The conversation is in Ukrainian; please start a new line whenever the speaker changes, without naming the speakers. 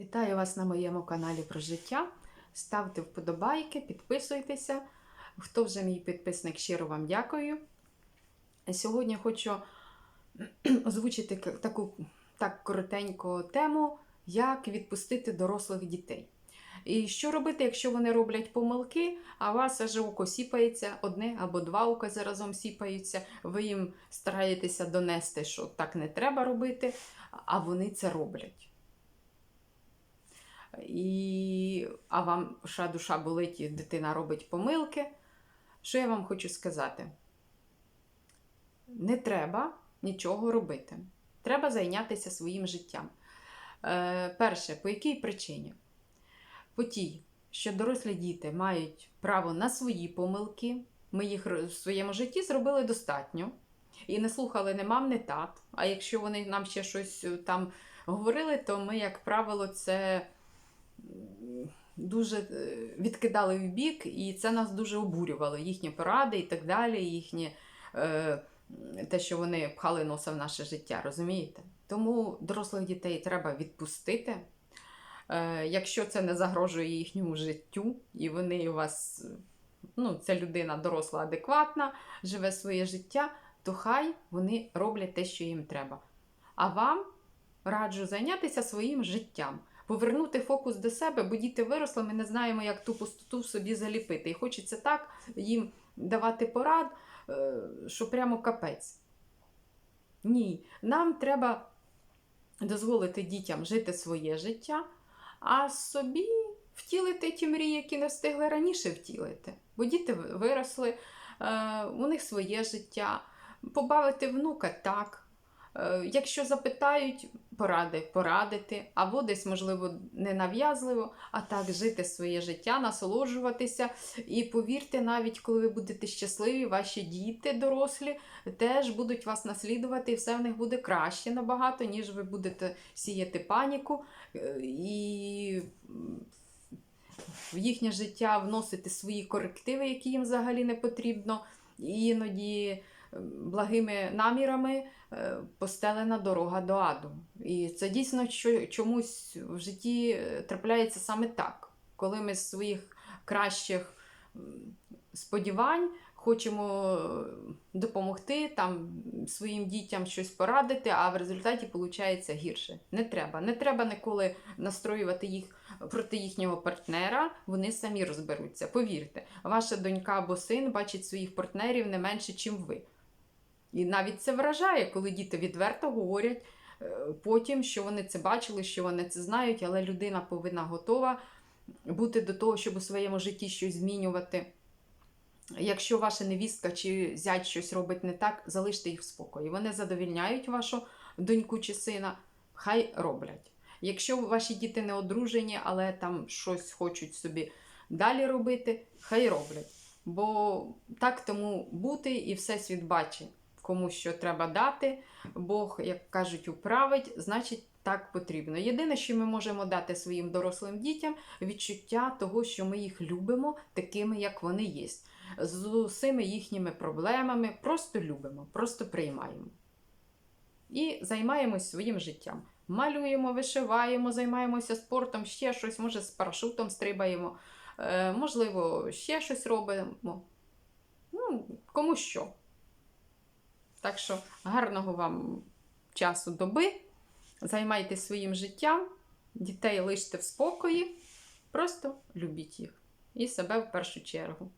Вітаю вас на моєму каналі про життя. Ставте вподобайки, підписуйтеся. Хто вже мій підписник, щиро вам дякую. Сьогодні хочу озвучити таку так коротеньку тему, як відпустити дорослих дітей. І що робити, якщо вони роблять помилки, а у вас аж око сіпається, одне або два ока заразом сіпаються, ви їм стараєтеся донести, що так не треба робити, а вони це роблять. І, а вам ша душа болить, і дитина робить помилки. Що я вам хочу сказати? Не треба нічого робити. Треба зайнятися своїм життям. Е, перше, по якій причині? По тій, що дорослі діти мають право на свої помилки. Ми їх в своєму житті зробили достатньо. І не слухали не мам, не тат. А якщо вони нам ще щось е, там говорили, то ми, як правило, це дуже е, відкидали в бік, і це нас дуже обурювало. Їхні поради і так далі, їхні, е, те, що вони пхали носа в наше життя, розумієте? Тому дорослих дітей треба відпустити. Е, якщо це не загрожує їхньому життю, і вони у вас, ну, ця людина доросла, адекватна, живе своє життя, то хай вони роблять те, що їм треба. А вам раджу зайнятися своїм життям, повернути фокус до себе, бо діти виросли, ми не знаємо, як ту пустоту в собі заліпити. І хочеться так їм давати порад, е, що прямо капець. Ні, нам треба дозволити дітям жити своє життя, а собі втілити ті мрії, які не встигли раніше втілити. Бо діти виросли, е, у них своє життя. Побавити внука так. Е, Якщо запитають, поради порадити, або десь, можливо, не нав'язливо, а так жити своє життя, насолоджуватися. І повірте, навіть коли ви будете щасливі, ваші діти дорослі теж будуть вас наслідувати, і все в них буде краще набагато, ніж ви будете сіяти паніку е, і в їхнє життя вносити свої корективи, які їм взагалі не потрібно. Іноді благими намірами е, постелена дорога до аду. І це дійсно чомусь в житті е, трапляється саме так, коли ми з своїх кращих сподівань хочемо е, допомогти там своїм дітям щось порадити, а в результаті виходить гірше. Не треба. Не треба ніколи настроювати їх проти їхнього партнера, вони самі розберуться. Повірте, ваша донька або син бачить своїх партнерів не менше, ніж ви. І навіть це вражає, коли діти відверто говорять е, потім, що вони це бачили, що вони це знають, але людина повинна готова бути до того, щоб у своєму житті щось змінювати. Якщо ваша невістка чи зять щось робить не так, залиште їх в спокої. Вони задовільняють вашу доньку чи сина, хай роблять. Якщо ваші діти не одружені, але там щось хочуть собі далі робити, хай роблять. Бо так тому бути і всесвіт бачить, кому що треба дати. Бог, як кажуть, управить, значить так потрібно. Єдине, що ми можемо дати своїм дорослим дітям, відчуття того, що ми їх любимо такими, як вони є. З усіми їхніми проблемами, просто любимо, просто приймаємо. І займаємось своїм життям. Малюємо, вишиваємо, займаємося спортом, ще щось, може, з парашутом стрибаємо, е, можливо, ще щось робимо. Ну, кому що. Так що гарного вам часу доби. Займайтеся своїм життям, дітей лиште в спокої, просто любіть їх і себе в першу чергу.